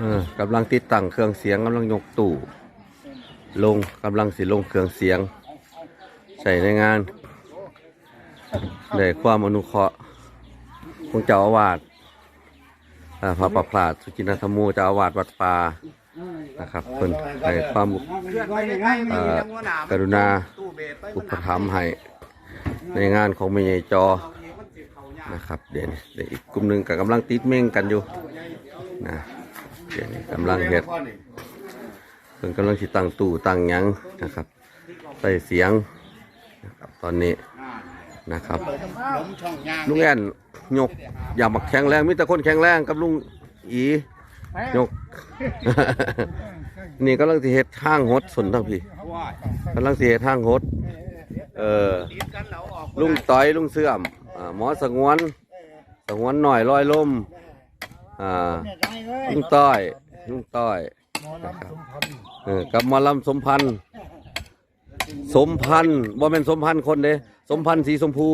เออกำลังติดตั้งเครื่องเสียงกำลังยกตู้ลงกำลังสิลงเครื่องเสียง ใส่ในงานได้ความอนุเคราะห์ของเจ้าอาวาสอ่าพระประพลาสสุจินธรรมโมเจ้าอาวาสวัดป่านะครับเพิ่นให้ความเอ่อกรุณาอุปถัมภ์ให้ในงานของเมยจอนะครับเดี๋ยวนี้เดี๋ยวอีกกลุ่มหนึ่งก็กำลังติดเม่งกันอยู่นะเดี๋ยวนี้ กำลังเฮ็ดเพิ่นกำลังสิตั้งตู้ตั้งหยังนะครับใส่เสียงนะครับตอนนี้นะครับ ลุงแอนยกอย่ามาแข็งแรงมีแต่คนแข็งแรงกับลุงอียก นี่กำลังสิเฮ็ดทางหดสนทั้งพี่กำลังสิเฮ็ดทางหดเออลุงต้อยลุงเสื่อมอหมอสงวนสงวนหน่อยลอยลม อ่าลุงต้อยลุงต้อยนะครับเออกับหมอลำสมพันธ์สมพันธ์บ่แม่นสมพันธ์คนเด้สมพันธ์สีชมพู